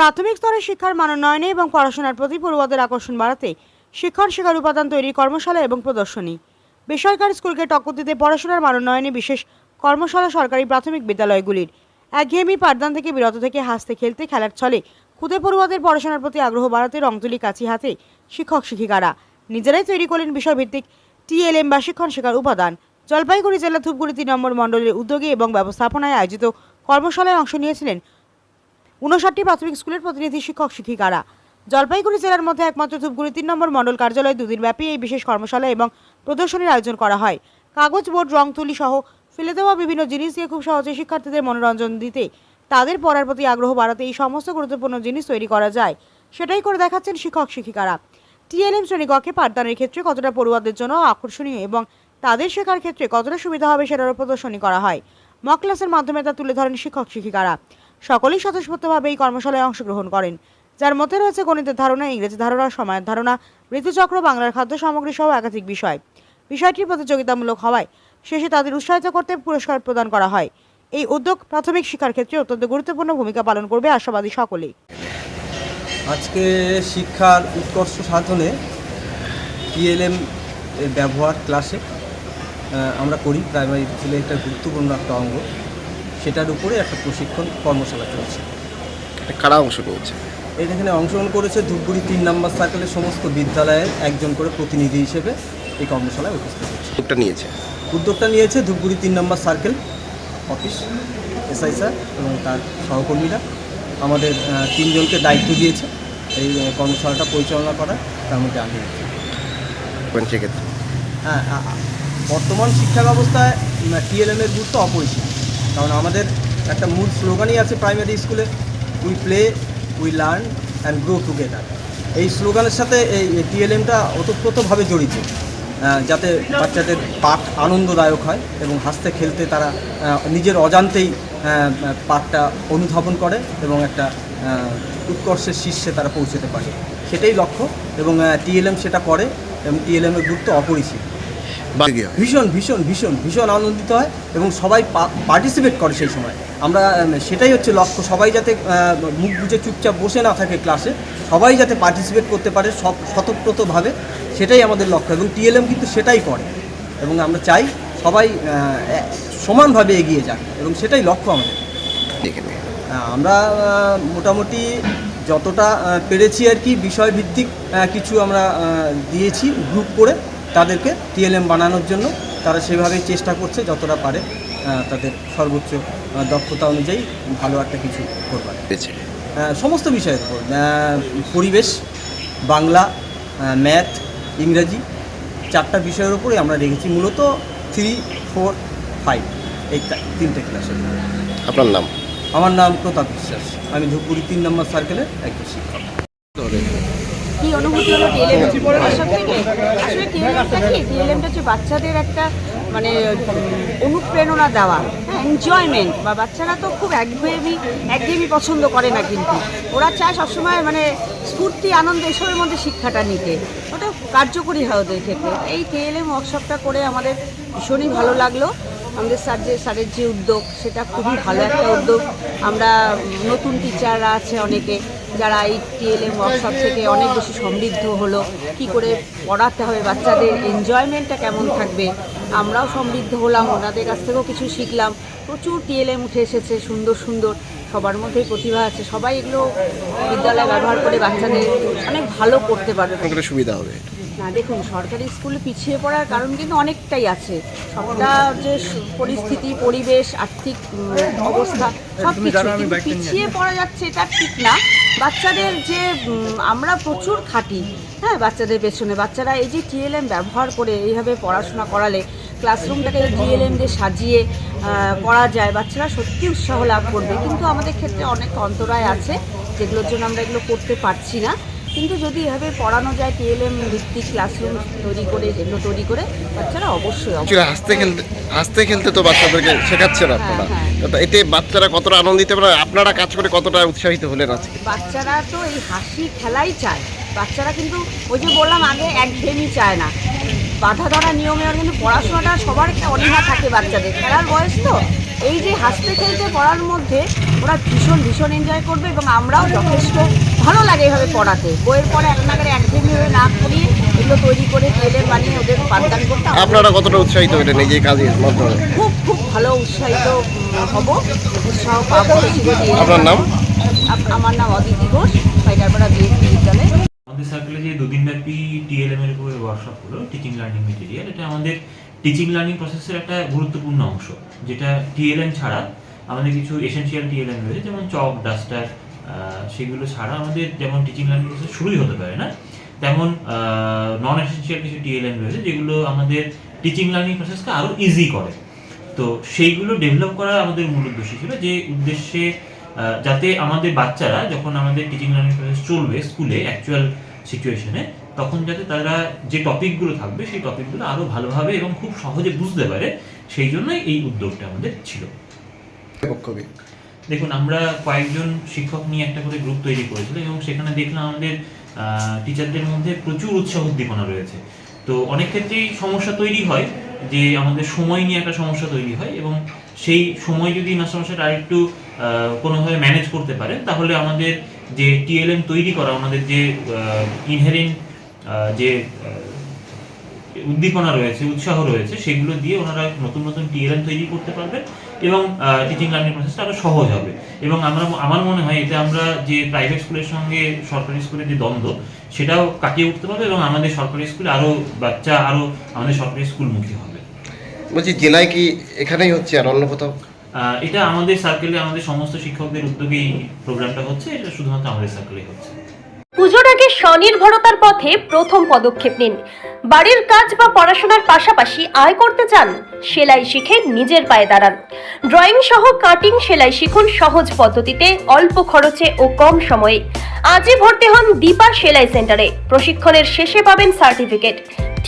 প্রাথমিক স্তরের শিক্ষার মান মানোন্নয়নে এবং পড়াশোনার প্রতি পড়ুয়াদের আকর্ষণ বাড়াতে শিক্ষণ শেখার উপাদান তৈরি কর্মশালা এবং প্রদর্শনী। বেসরকারি স্কুলকে টক্কর দিতে পড়াশোনার মানোন্নয়নে বিশেষ কর্মশালা সরকারি প্রাথমিক বিদ্যালয়গুলির একঘেয়েমি পাঠদান থেকে বিরত থেকে হাসতে খেলতে খেলার ছলে খুদে পড়ুয়াদের পড়াশোনার প্রতি আগ্রহ বাড়াতে রংতুলি কাছি হাতে শিক্ষক শিক্ষিকারা। নিজেরাই তৈরি করলেন বিষয়ভিত্তিক টিএলএম বা শিক্ষণ শেখার উপাদান। জলপাইগুড়ি জেলা ধূপগুড়ি তিন নম্বর মণ্ডলের উদ্যোগে এবং ব্যবস্থাপনায় আয়োজিত কর্মশালায় অংশ নিয়েছিলেন উনষাটটি প্রাথমিক স্কুলের প্রতিনিধি, শিক্ষক, শিক্ষিকারা। জলপাইগুড়ি জেলার মধ্যে একমাত্র ধূপগুড়ি তিন নম্বর মণ্ডল কার্যালয়ে দুদিন ব্যাপী এই বিশেষ কর্মশালা এবং প্রদর্শনীর আয়োজন করা হয়। কাগজ, বোর্ড, রং, তুলি সহ ফেলে দেওয়া বিভিন্ন জিনিস দিয়ে খুব সহজে শিক্ষার্থীদের মনোরঞ্জন দিতে, তাদের পড়ার প্রতি আগ্রহ বাড়াতে এই সমস্ত গুরুত্বপূর্ণ জিনিস তৈরি করা যায়। সেটাই করে দেখাচ্ছেন শিক্ষক, শিক্ষিকারা। টিএলএম শ্রেণীকক্ষে পাঠদানের ক্ষেত্রে কতটা পড়ুয়াদের জন্য আকর্ষণীয় এবং তাদের শেখার ক্ষেত্রে কতটা সুবিধা হবে সেটারও প্রদর্শনী করা হয়। মক ক্লাসের মাধ্যমে তা তুলে ধরেন শিক্ষক, শিক্ষিকারা। সকলেই স্বতঃস্ফূর্তভাবে এই কর্মশালায় অংশগ্রহণ করেন, যার মধ্যে রয়েছে গণিতের ধারণা, ইংরেজি ধারণা, সময়ের ধারণা, ঋতুচক্র, বাংলার খাদ্য সামগ্রী সহ একাধিক বিষয়। বিষয়টি প্রতিযোগিতামূলক হওয়ায় শেষে তাদের উৎসাহিত করতে পুরস্কার প্রদান করা হয়। এই উদ্যোগ প্রাথমিক শিক্ষার ক্ষেত্রে অত্যন্ত গুরুত্বপূর্ণ ভূমিকা পালন করবে আশাবাদী সকলেই। আজকে শিক্ষার উৎকর্ষ সাধনে টিএলএম এর ব্যবহার ক্লাসে আমরা করি, প্রাইমারি স্কুলে একটা গুরুত্বপূর্ণ একটা অঙ্গ। সেটার উপরে একটা প্রশিক্ষণ কর্মশালা চলছে। কারা অংশ নিয়েছে এর এখানে অংশগ্রহণ করেছে ধূপগুড়ি তিন নম্বর সার্কেলের সমস্ত বিদ্যালয়ের একজন করে প্রতিনিধি হিসেবে এই কর্মশালায় উপস্থিত হচ্ছে উদ্যোগটা নিয়েছে? উদ্যোগটা নিয়েছে ধূপগুড়ি তিন নম্বর সার্কেল অফিস এসআই স্যার এবং তার সহকর্মীরা। আমাদের তিনজনকে দায়িত্ব দিয়েছে এই কর্মশালাটা পরিচালনা করার তার মধ্যে আমি। হ্যাঁ বর্তমান শিক্ষা ব্যবস্থায় টিএলএম এর গুরুত্ব অপরিসীম। কারণ আমাদের একটা মূল স্লোগানই আছে প্রাইমারি স্কুলে we play we learn and grow together এই স্লোগানের সাথে এই টিএলএমটা ওতপ্রোতভাবে জড়িত যাতে বাচ্চাদের পাঠ আনন্দদায়ক হয় এবং হাসতে খেলতে তারা নিজের অজান্তেই পাঠটা অনুধাবন করে এবং একটা উৎকর্ষের শীর্ষে তারা পৌঁছতে পারে সেটাই লক্ষ্য এবং টিএলএম সেটা করে এবং টিএলএমের গুরুত্ব অপরিসীম? ভীষণ ভীষণ ভীষণ ভীষণ আনন্দিত হয় এবং সবাই পার্টিসিপেট করে সেই সময়। আমরা সেটাই হচ্ছে লক্ষ্য। সবাই যাতে মুখ বুঝে চুপচাপ বসে না থাকে ক্লাসে সবাই যাতে পার্টিসিপেট করতে পারে সব স্বতঃপ্রতভাবে সেটাই আমাদের লক্ষ্য এবং টিএলএম কিন্তু সেটাই করে। এবং আমরা চাই সবাই সমানভাবে এগিয়ে যাক এবং সেটাই লক্ষ্য আমাদের। আমরা মোটামুটি যতটা পেরেছি আর কি বিষয়ভিত্তিক কিছু আমরা দিয়েছি গ্রুপ করে। তাদেরকে টিএলএম বানানোর জন্য তারা সেভাবেই চেষ্টা করছে যতটা পারে তাদের সর্বোচ্চ দক্ষতা অনুযায়ী ভালো একটা কিছু করবার। সমস্ত বিষয়ের উপর পরিবেশ বাংলা ম্যাথ ইংরাজি চারটা বিষয়ের উপরে আমরা রেখেছি মূলত থ্রি ফোর ফাইভ এই তিনটে ক্লাসের আপনার নাম? আমার নাম প্রতাপ বিশ্বাস আমি ধূপগুড়ি তিন নম্বর সার্কেলের একজন শিক্ষক। কি অনুভূতি হলো টিএলএম আসার থেকে? আসলে টিএলএমটা কি? টিএলএমটা হচ্ছে বাচ্চাদের একটা মানে অনুপ্রেরণা দেওয়া হ্যাঁ এনজয়মেন্ট বা বাচ্চারা তো খুব একঘেয়েমি একঘেয়েমি পছন্দ করে না কিন্তু। ওরা চায় সবসময় মানে স্ফূর্তি, আনন্দ এসবের মধ্যে শিক্ষাটা নিতে। ওটা কার্যকরী হয় ওদের ক্ষেত্রে। এই কেএলএম ওয়ার্কশপটা করে আমাদের ভীষণই ভালো লাগল। আমাদের স্যার যে, স্যারের যে উদ্যোগ, সেটা খুবই ভালো একটা উদ্যোগ। আমরা নতুন টিচাররা আছে অনেকে। যারা এই টিএলএম ওয়ার্কশপ থেকে অনেক বেশি সমৃদ্ধ হলো কি করে পড়াতে হবে বাচ্চাদের এনজয়মেন্টটা কেমন থাকবে আমরাও সমৃদ্ধ হলাম ওনাদের কাছ থেকেও কিছু শিখলাম। প্রচুর টিএলএম উঠে এসেছে সুন্দর সুন্দর। সবার মধ্যেই প্রতিভা আছে। সবাই এগুলো বিদ্যালয়ে ব্যবহার করে বাচ্চাদের অনেক ভালো করতে পারবে। সুবিধা হবে। না দেখুন সরকারি স্কুলে পিছিয়ে পড়ার কারণ কিন্তু অনেকটাই আছে। সবটা যে পরিস্থিতি পরিবেশ আর্থিক অবস্থা সব কিছু পিছিয়ে পড়া যাচ্ছে এটা ঠিক না। বাচ্চাদের যে আমরা প্রচুর খাটি হ্যাঁ বাচ্চাদের পেছনে। বাচ্চারা এই যে টিএলএম ব্যবহার করে এইভাবে পড়াশোনা করালে ক্লাসরুমটাকে টিএলএম দিয়ে সাজিয়ে করা যায়, বাচ্চারা সত্যি উৎসাহ লাভ করবে। কিন্তু আমাদের ক্ষেত্রে অনেক অন্তরায় আছে, যেগুলোর জন্য আমরা এগুলো করতে পারছি না। কিন্তু যদি এভাবে পড়ানো যায় টিএলএম ভিত্তিক ক্লাসরুম তৈরি করে যেগুলো তৈরি করে বাচ্চারা অবশ্যই হাসতে খেলতে হাসতে খেলতে তো বাচ্চাদেরকে শেখাচ্ছেন আপনারা। হ্যাঁ। এতে বাচ্চারা কতটা আনন্দিত আপনারা কাজ করে কতটা উৎসাহিত হলেন আজকে? বাচ্চারা তো এই হাসি খেলাই চায়। বাচ্চারা কিন্তু ওই যে বললাম আগে একঘেয়েমি চায় না। বাধা ধরা নিয়মে কিন্তু পড়াশোনাটা সবার একটা অনীহা থাকে বাচ্চাদের। খেলার বয়স তো। এই যে হাসতে খেলতে পড়ার মধ্যে ওরা ভীষণ ভীষণ এনজয় করবে এবং আমরাও যথেষ্ট ভালো লাগে এভাবে পড়াতে। বইয়ের পরে এক নাগারে একঘেয়েমি হয়ে না পড়িয়ে এগুলো তৈরি করে টিএলএম বানিয়ে ওদের পাঠদান করতে আপনারা কতটা উৎসাহিত হলেন এই যে কাজের মাধ্যমে? খুব খুব ভালো উৎসাহিত হব উৎসাহ পাবো। আপনার নাম? আমার নাম অদিতি ঘোষ পাইকারপাড়া বিএসপি বিদ্যালয়। আমাদের সার্কেলে যে দুদিনব্যাপী টিএলএম এর উপরে ওয়ার্কশপ হলো টিচিং লার্নিং মেটেরিয়াল এটা আমাদের টিচিং লার্নিং প্রসেসের একটা গুরুত্বপূর্ণ অংশ, যেটা টিএলএম ছাড়া আমাদের কিছু এসেনশিয়াল টিএলএম রয়েছে, যেমন চক ডাস্টার সেগুলো ছাড়া আমাদের যেমন টিচিং লার্নিং প্রসেস শুরুই হতে পারে না, তেমন নন এসেনশিয়াল কিছু টিএলএম রয়েছে, যেগুলো আমাদের টিচিং লার্নিং প্রসেসকে আরও ইজি করে। তো সেইগুলো ডেভেলপ করা আমাদের মূল উদ্দেশ্য ছিল যে উদ্দেশ্যে যাতে আমাদের বাচ্চারা যখন আমাদের টিচিং লার্নিং প্রসেস চলবে স্কুলে অ্যাকচুয়াল সিচুয়েশনে তখন যাতে তারা যে টপিকগুলো থাকবে সেই টপিকগুলো আরও ভালোভাবে এবং খুব সহজে বুঝতে পারে সেই জন্যই এই উদ্যোগটা আমাদের ছিল। দেখুন আমরা কয়েকজন শিক্ষক নিয়ে একটা করে গ্রুপ তৈরি করেছিলাম এবং সেখানে দেখলাম আমাদের টিচারদের মধ্যে প্রচুর উৎসাহ উদ্দীপনা রয়েছে। তো অনেক ক্ষেত্রেই সমস্যা তৈরি হয় যে আমাদের সময় নিয়ে একটা সমস্যা তৈরি হয় এবং সেই সময় যদি মাস্টারমশাইটা আরেকটু কোনোভাবে ম্যানেজ করতে পারে তাহলে আমাদের যে টিএলএম তৈরি করা, ওনাদের যে ইনহেরিং যে উদ্দীপনা রয়েছে, উৎসাহ রয়েছে, সেগুলো দিয়ে ওনারা নতুন নতুন টিএলএম তৈরি করতে পারবেন এবং টিচিং লার্নিং প্রসেসটা আরও সহজ হবে। এবং আমরা, আমার মনে হয় এতে আমরা যে প্রাইভেট স্কুলের সঙ্গে সরকারি স্কুলের যে দ্বন্দ্ব, সেটাও কাটিয়ে উঠতে পারবে এবং আমাদের সরকারি স্কুলে আরও বাচ্চা আরও আমাদের সরকারি স্কুলমুখী হবে। বলছি, জেলায় কি এখানেই হচ্ছে আর অন্য কোথাও? এটা আমাদের সার্কেলে আমাদের সমস্ত শিক্ষকদের উদ্যোগেই প্রোগ্রামটা হচ্ছে, এটা শুধুমাত্র আমাদের সার্কেলেই হচ্ছে। পুজোর আগে স্বনির্ভরতার পথে প্রথম পদক্ষেপ নিন। বাড়ির কাজ বা পড়াশোনার পাশাপাশি আয় করতে চান, সেলাই শিখে নিজের পায়ে দাঁড়ান। ড্রয়িং সহ কাটিং সেলাই শিখুন সহজ পদ্ধতিতে, অল্প খরচে ও কম সময়ে। আজই ভর্তি হন দীপা সেলাই সেন্টারে প্রশিক্ষণের শেষে পাবেন সার্টিফিকেট